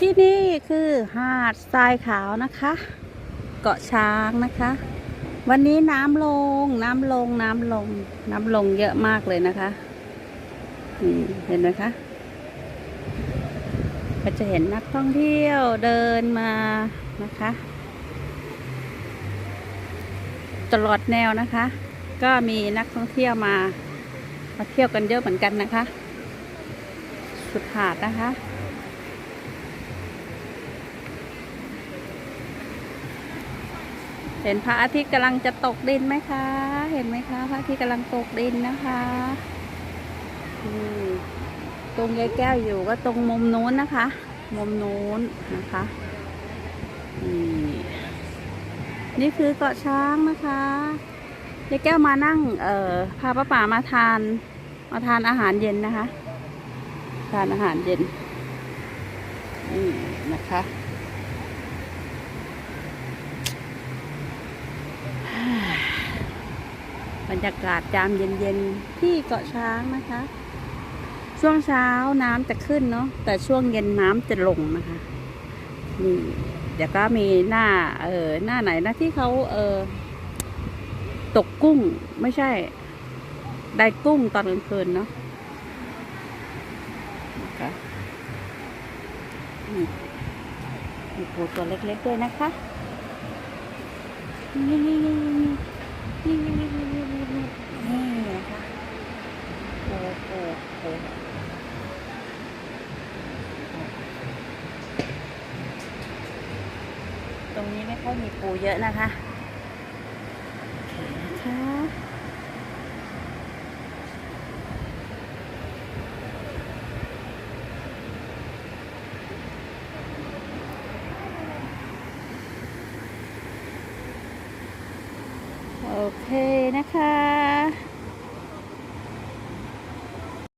ที่นี่คือหาดทรายขาวนะคะ เกาะช้างนะคะ วันนี้น้ำลง น้ำลง น้ำลง น้ำลงเยอะมากเลยนะคะนี่เห็นไหมคะ ก็จะเห็นนักท่องเที่ยวเดินมานะคะ ตลอดแนวนะคะ ก็มีนักท่องเที่ยวมา มาเที่ยวกันเยอะเหมือนกันนะคะ สุดหาดนะคะ เห็นพระอาทิตย์กำลังจะตกดินไหมคะ เห็นไหมคะพระอาทิตย์กำลังตกดินนะคะตรงยายแก้วอยู่ก็ตรงมุมนู้นนะคะ มุมนู้นนะคะนี่นี่คือเกาะช้างนะคะยายแก้วมานั่ง เอ่อพาป้าป่ามาทาน มาทานอาหารเย็นนะคะ ทานอาหารเย็นนี่นะคะ บรรยากาศยามเย็นๆที่เกาะช้างนะคะ ช่วงเช้าน้ำจะขึ้นเนาะแต่ช่วงเย็นน้ำจะลงนะคะนี่เดี๋ยวก็มีหน้าเออหน้าไหนนะที่เขาเออตกกุ้งไม่ใช่ ได้กุ้งตอนกลางคืนเนาะนะคะมีปูตัวเล็กๆด้วยนะคะนี่นี่ นี่นี่นี่นี่นี่นี่นะคะ โอ้โหตรงนี้ไม่ค่อยมีปูเยอะนะคะโอเคนะคะโอเคนะคะ